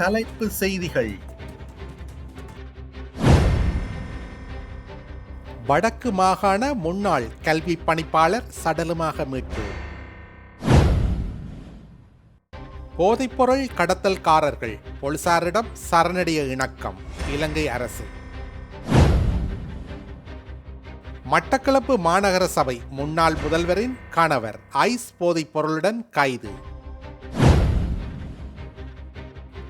தலைப்பு செய்திகள். வடக்கு மாகாண முன்னாள் கல்வி பணிப்பாளர் சடலமாக மீட்பு. போதைப்பொருள் கடத்தல்காரர்கள் போலீசாரிடம் சரணடைய இணக்கம் இலங்கை அரசு. மட்டக்களப்பு மாநகர சபை முன்னாள் முதல்வரின் கணவர் ஐஸ் போதைப் பொருளுடன் கைது.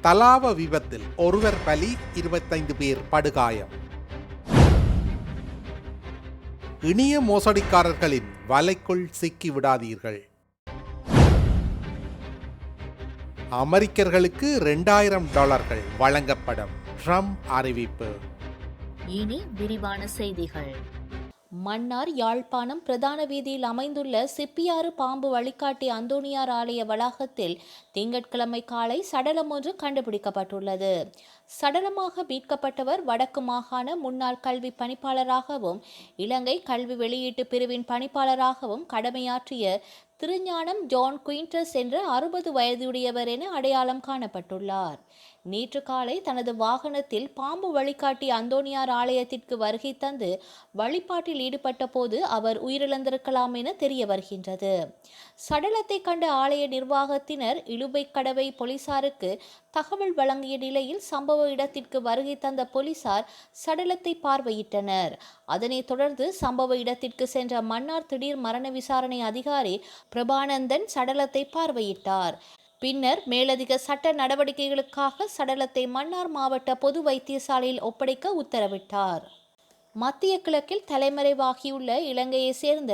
தலாவ விபத்தில் ஒருவர் பலி இருபத்தைந்து பேர் படுகாயம். இனிய மோசடிக்காரர்களின் வலைக்குள் சிக்கி விடாதீர்கள். அமெரிக்கர்களுக்கு இரண்டாயிரம் டாலர்கள் வழங்கப்படும். ட்ரம்ப் அறிவிப்பு. இனி விரிவான செய்திகள். மன்னார் யாழ்ப்பாணம் பிரதான வீதியில் அமைந்துள்ள சிப்பியாறு பாம்பு வழிகாட்டி அந்தோணியார் ஆலய வளாகத்தில் திங்கட்கிழமை காலை சடலம் ஒன்று கண்டுபிடிக்கப்பட்டுள்ளது. சடலமாக மீட்கப்பட்டவர் வடக்கு மாகாண முன்னாள் கல்வி பணிப்பாளராகவும் இலங்கை கல்வி வெளியீட்டு பிரிவின் பணிப்பாளராகவும் கடமையாற்றிய திருஞானம் ஜான் குயின்டஸ் என்ற அறுபது வயதுடையவர் என அடையாளம் காணப்பட்டுள்ளார். நேற்று காலை தனது வாகனத்தில் பாம்பு வழிகாட்டி அந்தோனியார் ஆலயத்திற்கு வருகை தந்து வழிபாட்டில் ஈடுபட்ட போது அவர் உயிரிழந்திருக்கலாம் என தெரிய வருகின்றது. சடலத்தை கண்ட ஆலய நிர்வாகத்தினர் இழுவை கடவை போலீசாருக்கு தகவல் வழங்கிய நிலையில் சம்பவ இடத்திற்கு வருகை தந்த போலீசார் சடலத்தை பார்வையிட்டனர். அதனைத் தொடர்ந்து சம்பவ இடத்திற்கு சென்ற மன்னார் திடீர் மரண விசாரணை அதிகாரி பிரபானந்தன் சடலத்தை பார்வையிட்டார். பின்னர் மேலதிக சட்ட நடவடிக்கைகளுக்காக சடலத்தை மன்னார் மாவட்ட பொது வைத்தியசாலையில் ஒப்படைக்க உத்தரவிட்டார். மத்திய கிழக்கில் தலைமறைவாகியுள்ள இலங்கையை சேர்ந்த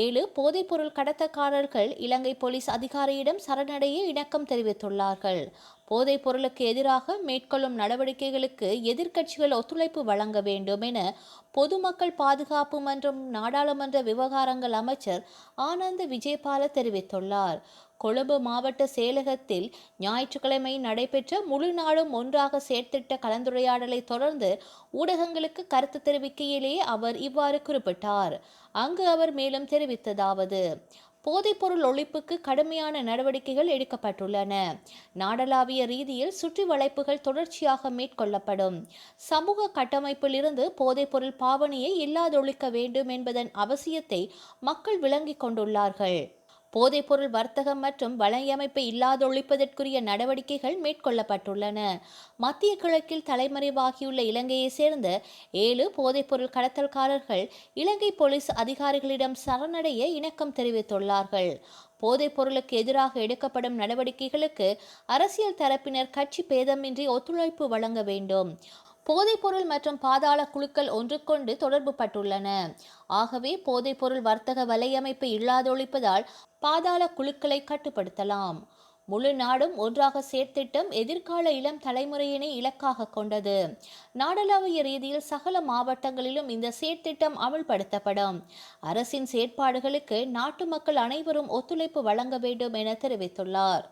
ஏழு போதைப்பொருள் கடத்தக்காரர்கள் இலங்கை போலீஸ் அதிகாரியிடம் சரணடைய இணக்கம் தெரிவித்துள்ளார்கள். போதைப் பொருளுக்கு எதிராக மேற்கொள்ளும் நடவடிக்கைகளுக்கு எதிர்க்கட்சிகள் ஒத்துழைப்பு வழங்க வேண்டும் என பொதுமக்கள் பாதுகாப்பு மற்றும் நாடாளுமன்ற விவகாரங்கள் அமைச்சர் ஆனந்த் விஜயபால தெரிவித்துள்ளார். கொழும்பு மாவட்ட செயலகத்தில் ஞாயிற்றுக்கிழமை நடைபெற்ற முழு நாடும் ஒன்றாக சேர்த்திட்ட கலந்துரையாடலை தொடர்ந்து ஊடகங்களுக்கு கருத்து தெரிவிக்கையிலேயே அவர் இவ்வாறு குறிப்பிட்டார். அங்கு அவர் மேலும் தெரிவித்ததாவது போதைப்பொருள் ஒழிப்புக்கு கடுமையான நடவடிக்கைகள் எடுக்கப்பட்டுள்ளன. நாடளாவிய ரீதியில் சுற்றி வளைப்புகள் தொடர்ச்சியாக மேற்கொள்ளப்படும். சமூக கட்டமைப்பிலிருந்து போதைப்பொருள் பாவனையை இல்லாதொழிக்க வேண்டும் என்பதன் அவசியத்தை மக்கள் விளங்கிக் கொண்டுள்ளார்கள். போதைப்பொருள் வர்த்தகம் மற்றும் வலையமைப்பை இல்லாதொழிப்பதற்குரிய நடவடிக்கைகள் மேற்கொள்ளப்பட்டுள்ளன. மத்திய கிழக்கில் தலைமறைவாகியுள்ள இலங்கையை சேர்ந்த ஏழு போதைப்பொருள் கடத்தல்காரர்கள் இலங்கை போலீஸ் அதிகாரிகளிடம் சரணடைய இணக்கம் தெரிவித்துள்ளார்கள். போதைப் பொருளுக்கு எதிராக எடுக்கப்படும் நடவடிக்கைகளுக்கு அரசியல் தரப்பினர் கட்சி பேதமின்றி ஒத்துழைப்பு வழங்க வேண்டும். போதைப்பொருள் மற்றும் பாதாள குழுக்கள் ஒன்றுக்கொண்டு தொடர்பு பட்டுள்ளன ஆகவே போதைப்பொருள் வர்த்தக வலையமைப்பு இல்லாதொழிப்பதால் பாதாள குழுக்களை கட்டுப்படுத்தலாம். முழு நாடும் ஒன்றாக சேர்த்திட்டம் எதிர்கால இளம் தலைமுறையினை இலக்காக கொண்டது. நாடளாவிய ரீதியில் சகல மாவட்டங்களிலும் இந்த சேர்த்திட்டம் அமல்படுத்தப்படும். அரசின் செயற்பாடுகளுக்கு நாட்டு மக்கள் அனைவரும் ஒத்துழைப்பு வழங்க வேண்டும் என தெரிவித்துள்ளார்.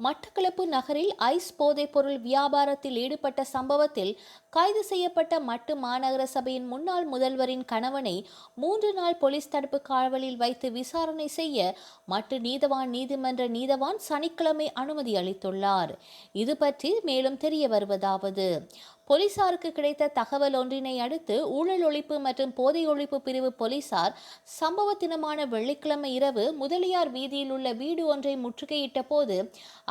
மட்டக்களப்பு நகரில் ஐஸ் போதைப் பொருள் வியாபாரத்தில் ஈடுபட்ட சம்பவத்தில் கைது செய்யப்பட்ட மட்டு மாநகர சபையின் முன்னாள் முதல்வரின் கணவனை மூன்று நாள் போலீஸ் தடுப்பு காவலில் வைத்து விசாரணை செய்ய மட்டு நீதவான் நீதிமன்ற நீதவான் சனிக்கிழமை அனுமதி அளித்துள்ளார். இது பற்றி மேலும் தெரிய வருவதாவது. போலீசாருக்கு கிடைத்த தகவல் ஒன்றினை அடுத்து ஊழல் ஒழிப்பு மற்றும் போதை ஒழிப்பு பிரிவு போலீசார் சம்பவ தினமான வெள்ளிக்கிழமை இரவு முதலியார் வீதியில் உள்ள வீடு ஒன்றை முற்றுகையிட்ட போது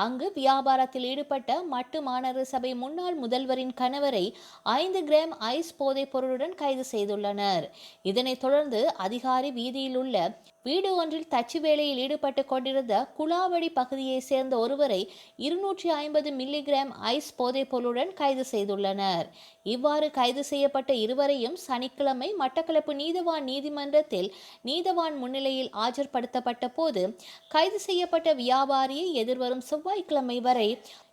அங்கு வியாபாரத்தில் ஈடுபட்ட மட்டு மாநகர சபை முன்னாள் முதல்வரின் கணவரை ஐந்து கிராம் ஐஸ் போதைப் பொருளுடன் கைது செய்துள்ளனர். இதனைத் தொடர்ந்து அதிகாரி வீதியில் உள்ள வீடு ஒன்றில் தச்சு வேலையில் ஈடுபட்டு கொண்டிருந்த குலாவடி பகுதியைச் சேர்ந்த ஒருவரை இருநூற்றி ஐம்பது மில்லிகிராம் ஐஸ் போதைப் பொருளுடன் கைது செய்துள்ளனர். இவ்வாறு கைது செய்யப்பட்ட இருவரையும் சனிக்கிழமை மட்டக்களப்பு நீதவான் நீதிமன்றத்தில் நீதவான் முன்னிலையில் ஆஜர்படுத்தப்பட்ட போது கைது செய்யப்பட்ட வியாபாரியை எதிர்வரும் செவ்வாய்க்கிழமை வரை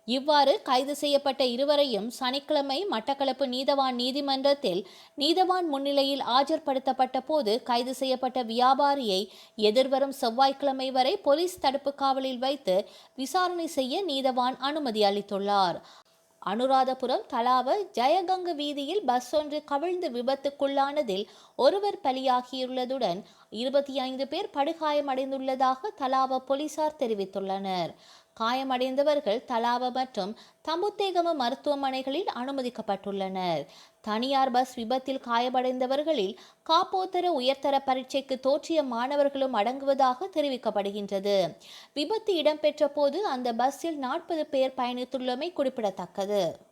இவ்வாறு கைது செய்யப்பட்ட இருவரையும் சனிக்கிழமை மட்டக்களப்பு நீதவான் நீதிமன்றத்தில் நீதவான் முன்னிலையில் ஆஜர்படுத்தப்பட்ட போது கைது செய்யப்பட்ட வியாபாரியை எதிர்வரும் செவ்வாய்க்கிழமை வரை போலீஸ் தடுப்பு காவலில் வைத்து விசாரணை செய்ய நீதவான் அனுமதி அளித்துள்ளார். அனுராதபுரம் தலாவ ஜெயகங்கு வீதியில் பஸ் ஒன்று கவிழ்ந்து விபத்துக்குள்ளானதில் ஒருவர் பலியாகியுள்ளதுடன் இருபத்தி ஐந்து பேர் படுகாயமடைந்துள்ளதாக தலாவ போலீசார் தெரிவித்துள்ளனர். காயமடைந்தவர்கள் தலாவ மற்றும் தம்புத்தேகம மருத்துவமனைகளில் அனுமதிக்கப்பட்டுள்ளனர். தனியார் பஸ் விபத்தில் காயமடைந்தவர்களில் காப்போத்தர உயர்தர பரீட்சைக்கு தோற்றிய மாணவர்களும் அடங்குவதாக தெரிவிக்கப்படுகின்றது. விபத்து இடம்பெற்ற போது அந்த பஸ்ஸில் நாற்பது பேர் பயணித்துள்ளமை குறிப்பிடத்தக்கது.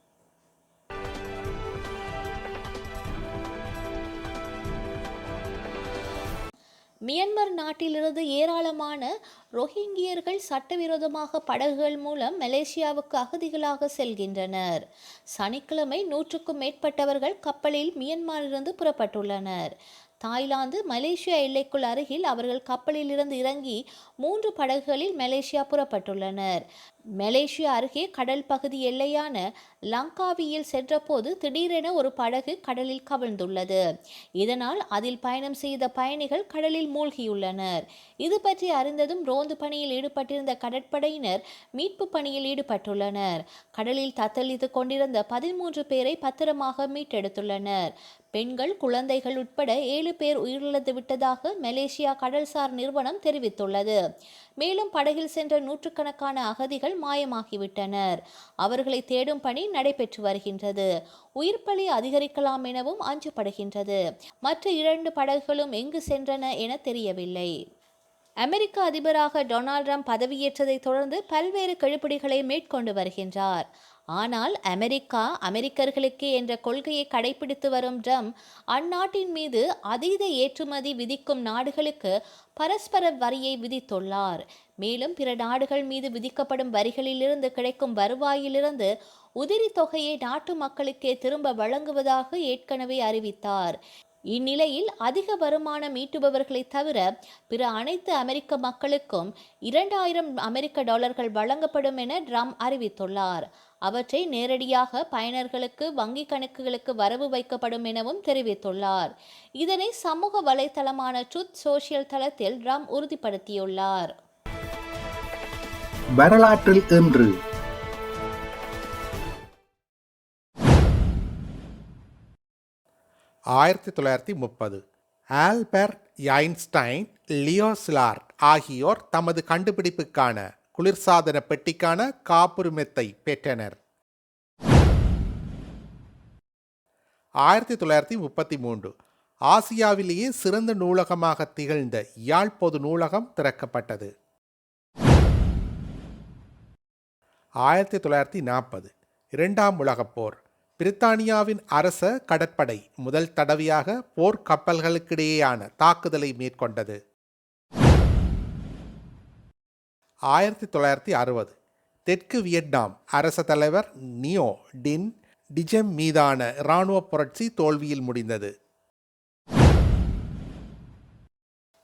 மியன்மர் நாட்டிலிருந்து ஏராளமான ரோஹிங்கியர்கள் சட்டவிரோதமாக படகுகள் மூலம் மலேசியாவுக்கு அகதிகளாக செல்கின்றனர். சனிக்கிழமை நூற்றுக்கும் மேற்பட்டவர்கள் கப்பலில் மியன்மாரிலிருந்து புறப்பட்டுள்ளனர். தாய்லாந்து மலேசியா எல்லைக்குள் அருகில் அவர்கள் கப்பலிலிருந்து இறங்கி மூன்று படகுகளில் மலேசியா புறப்பட்டுள்ளனர். மலேசியா அருகே கடல் பகுதி எல்லையான லங்காவியில் சென்றபோது திடீரென ஒரு படகு கடலில் கவிழ்ந்துள்ளது. இதனால் அதில் பயணம் செய்த பயணிகள் கடலில் மூழ்கியுள்ளனர். இது பற்றி அறிந்ததும் ரோந்து பணியில் ஈடுபட்டிருந்த கடற்படையினர் மீட்பு பணியில் ஈடுபட்டுள்ளனர். கடலில் தத்தளித்து கொண்டிருந்த பதிமூன்று பேரை பத்திரமாக மீட்டெடுத்துள்ளனர். பெண்கள் குழந்தைகள் உட்பட ஏழு பேர் உயிரிழந்து விட்டதாக மலேசியா கடல்சார் நிறுவனம் தெரிவித்துள்ளது. மேலும் படகில் சென்ற நூற்றுக்கணக்கான அகதிகள் மாயமாகிவிட்டனர். அவர்களை தேடும் பணி நடைபெற்று வருகின்றது. உயிர் பலி அதிகரிக்கலாம் எனவும் அஞ்சப்படுகின்றது மற்ற இரண்டு படகுகளும் எங்கு சென்றன என தெரியவில்லை. அமெரிக்க அதிபராக டொனால்ட் ட்ரம்ப் பதவியேற்றதைத் தொடர்ந்து பல்வேறு கெடுபிடிகளை மேற்கொண்டு வருகின்றார். ஆனால் அமெரிக்கா அமெரிக்கர்களுக்கே என்ற கொள்கையை கடைபிடித்து வரும் ட்ரம்ப் அந்நாட்டின் மீது அதீத ஏற்றுமதி விதிக்கும் நாடுகளுக்கு பரஸ்பர வரியை விதித்துள்ளார். மேலும் பிற நாடுகள் மீது விதிக்கப்படும் வரிகளிலிருந்து கிடைக்கும் வருவாயிலிருந்து உதிரி தொகையை நாட்டு மக்களுக்கே திரும்ப வழங்குவதாக ஏற்கனவே அறிவித்தார். இந்நிலையில் அதிக வருமானம் ஈட்டுபவர்களை தவிர பிற அனைத்து அமெரிக்க மக்களுக்கும் இரண்டாயிரம் அமெரிக்க டாலர்கள் வழங்கப்படும் என ட்ரம்ப் அறிவித்துள்ளார். அவற்றை நேரடியாக பயனர்களுக்கு வங்கி கணக்குகளுக்கு வரவு வைக்கப்படும் எனவும் தெரிவித்துள்ளார். இதனை சமூக வலைத்தளமான ட்ருத் சோஷியல் தளத்தில் ட்ரம்ப் உறுதிப்படுத்தியுள்ளார். வரலாற்றில் இன்று. ஆயிரத்தி தொள்ளாயிரத்தி முப்பது. ஆல்பர்ட் ஐன்ஸ்டைன் லியோ ஸ்லார்ட் ஆகியோர் தமது கண்டுபிடிப்புக்கான குளிர்சாதன பெட்டிக்கான காப்புரிமத்தை பெற்றனர். ஆயிரத்தி தொள்ளாயிரத்தி முப்பத்தி மூன்று. ஆசியாவிலேயே சிறந்த நூலகமாக திகழ்ந்த யாழ் பொது நூலகம் திறக்கப்பட்டது. ஆயிரத்தி தொள்ளாயிரத்தி நாற்பது. இரண்டாம் உலகப் போர். பிரித்தானியாவின் அரச கடற்படை முதல் தடவையாக போர் கப்பல்களுக்கிடையேயான தாக்குதலை மேற்கொண்டது. ஆயிரத்தி தொள்ளாயிரத்தி அறுபது. தெற்கு வியட்நாம் அரச தலைவர் நியோ டின் டிஜெம் மீதான இராணுவ புரட்சி தோல்வியில் முடிந்தது.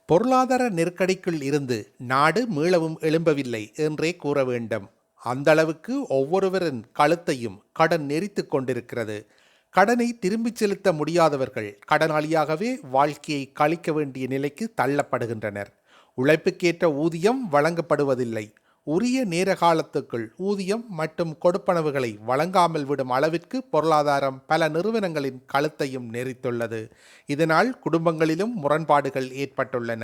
பொருளாதார நெருக்கடிக்குள் இருந்து நாடு மீளவும் எழும்பவில்லை என்றே கூற வேண்டும். அந்தளவுக்கு ஒவ்வொருவரின் கழுத்தையும் கடன் நெரித்து கொண்டிருக்கிறது. கடனை திரும்பிச் செலுத்த முடியாதவர்கள் கடனாளியாகவே வாழ்க்கையை கழிக்க வேண்டிய நிலைக்கு தள்ளப்படுகின்றனர். உழைப்புக்கேற்ற ஊதியம் வழங்கப்படுவதில்லை. உரிய நேர காலத்துக்குள் ஊதியம் மற்றும் கொடுப்பனவுகளை வழங்காமல் விடும் அளவிற்கு பொருளாதாரம் பல நிறுவனங்களின் கழுத்தையும் நெறித்துள்ளது இதனால் குடும்பங்களிலும் முரண்பாடுகள் ஏற்பட்டுள்ளன.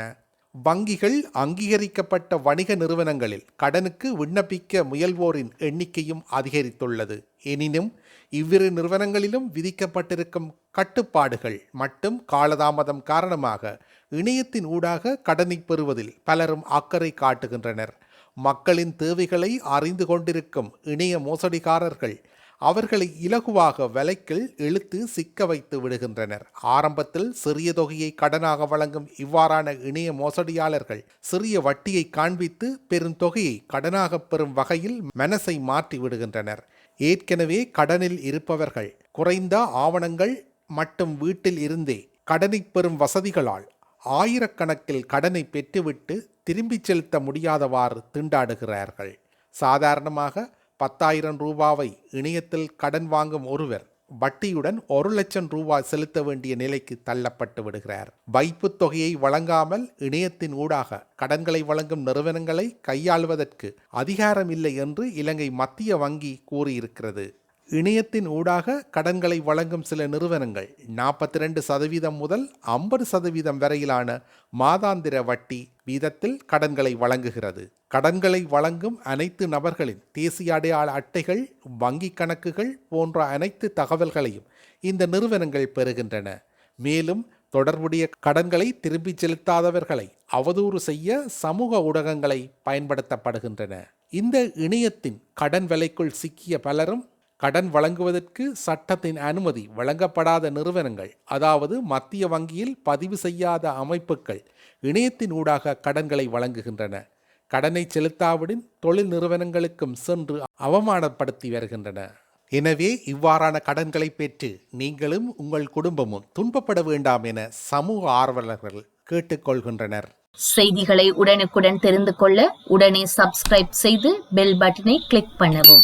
வங்கிகள் அங்கீகரிக்கப்பட்ட வணிக நிறுவனங்களில் கடனுக்கு விண்ணப்பிக்க முயல்வோரின் எண்ணிக்கையும் அதிகரித்துள்ளது. எனினும் இவ்விரு நிறுவனங்களிலும் விதிக்கப்பட்டிருக்கும் கட்டுப்பாடுகள் மட்டும் காலதாமதம் காரணமாக இணையத்தின் ஊடாக கடனை பெறுவதில் பலரும் அக்கறை காட்டுகின்றனர். மக்களின் தேவைகளை அறிந்து கொண்டிருக்கும் இணைய மோசடிக்காரர்கள் அவர்களை இலகுவாக விலைக்கில் இழுத்து சிக்க வைத்து விடுகின்றனர். ஆரம்பத்தில் சிறிய தொகையை கடனாக வழங்கும் இவ்வாறான இணைய மோசடியாளர்கள் சிறிய வட்டியை காண்பித்து பெருந்தொகையை கடனாக பெறும் வகையில் மனசை மாற்றி விடுகின்றனர் ஏற்கனவே கடனில் இருப்பவர்கள். குறைந்த ஆவணங்கள் மற்றும் வீட்டில் இருந்தே கடனை பெறும் வசதிகளால் ஆயிரக்கணக்கில் கடனை பெற்றுவிட்டு திரும்பிச் செலுத்த முடியாதவாறு திண்டாடுகிறார்கள். சாதாரணமாக பத்தாயிரம் ரூபாவை இணையத்தில் கடன் வாங்கும் ஒருவர் வட்டியுடன் ஒரு லட்சம் ரூபாய் செலுத்த வேண்டிய நிலைக்கு தள்ளப்பட்டு விடுகிறார். வைப்பு தொகையை வழங்காமல் இணையத்தின் ஊடாக கடன்களை வழங்கும் நிறுவனங்களை கையாள்வதற்கு அதிகாரம் இல்லை என்று இலங்கை மத்திய வங்கி கூறியிருக்கிறது. இணையத்தின் ஊடாக கடன்களை வழங்கும் சில நிறுவனங்கள் நாற்பத்தி ரெண்டு சதவீதம் முதல் ஐம்பது சதவீதம் வரையிலான மாதாந்திர வட்டி வீதத்தில் கடன்களை வழங்குகிறது. கடன்களை வழங்கும் அனைத்து நபர்களின் தேசிய அடையாள அட்டைகள் வங்கி கணக்குகள் போன்ற அனைத்து தகவல்களையும் இந்த நிறுவனங்கள் பெறுகின்றன. மேலும் தொடர்புடைய கடன்களை திருப்பிச் செலுத்தாதவர்களை அவதூறு செய்ய சமூக ஊடகங்களை பயன்படுத்தப்படுகின்றன. இந்த இணையத்தின் கடன் விலைக்குள் சிக்கிய பலரும் கடன் வழங்குவதற்கு சட்டத்தின் அனுமதி வழங்கப்படாத நிறுவனங்கள் அதாவது மத்திய வங்கியில் பதிவு செய்யாத அமைப்புகள் இணையத்தின் ஊடாக கடன்களை வழங்குகின்றன. கடனை செலுத்தாவிடின் தொழில் நிறுவனங்களுக்கும் சென்று அவமானப்படுத்தி வருகின்றன. எனவே இவ்வாறான கடன்களை பெற்று நீங்களும் உங்கள் குடும்பமும் துன்பப்பட வேண்டாம் என சமூக ஆர்வலர்கள் கேட்டுக்கொள்கின்றனர் செய்திகளை உடனுக்குடன் தெரிந்து கொள்ள உடனே சப்ஸ்கிரைப் செய்து பெல் பட்டனை கிளிக் பண்ணவும்.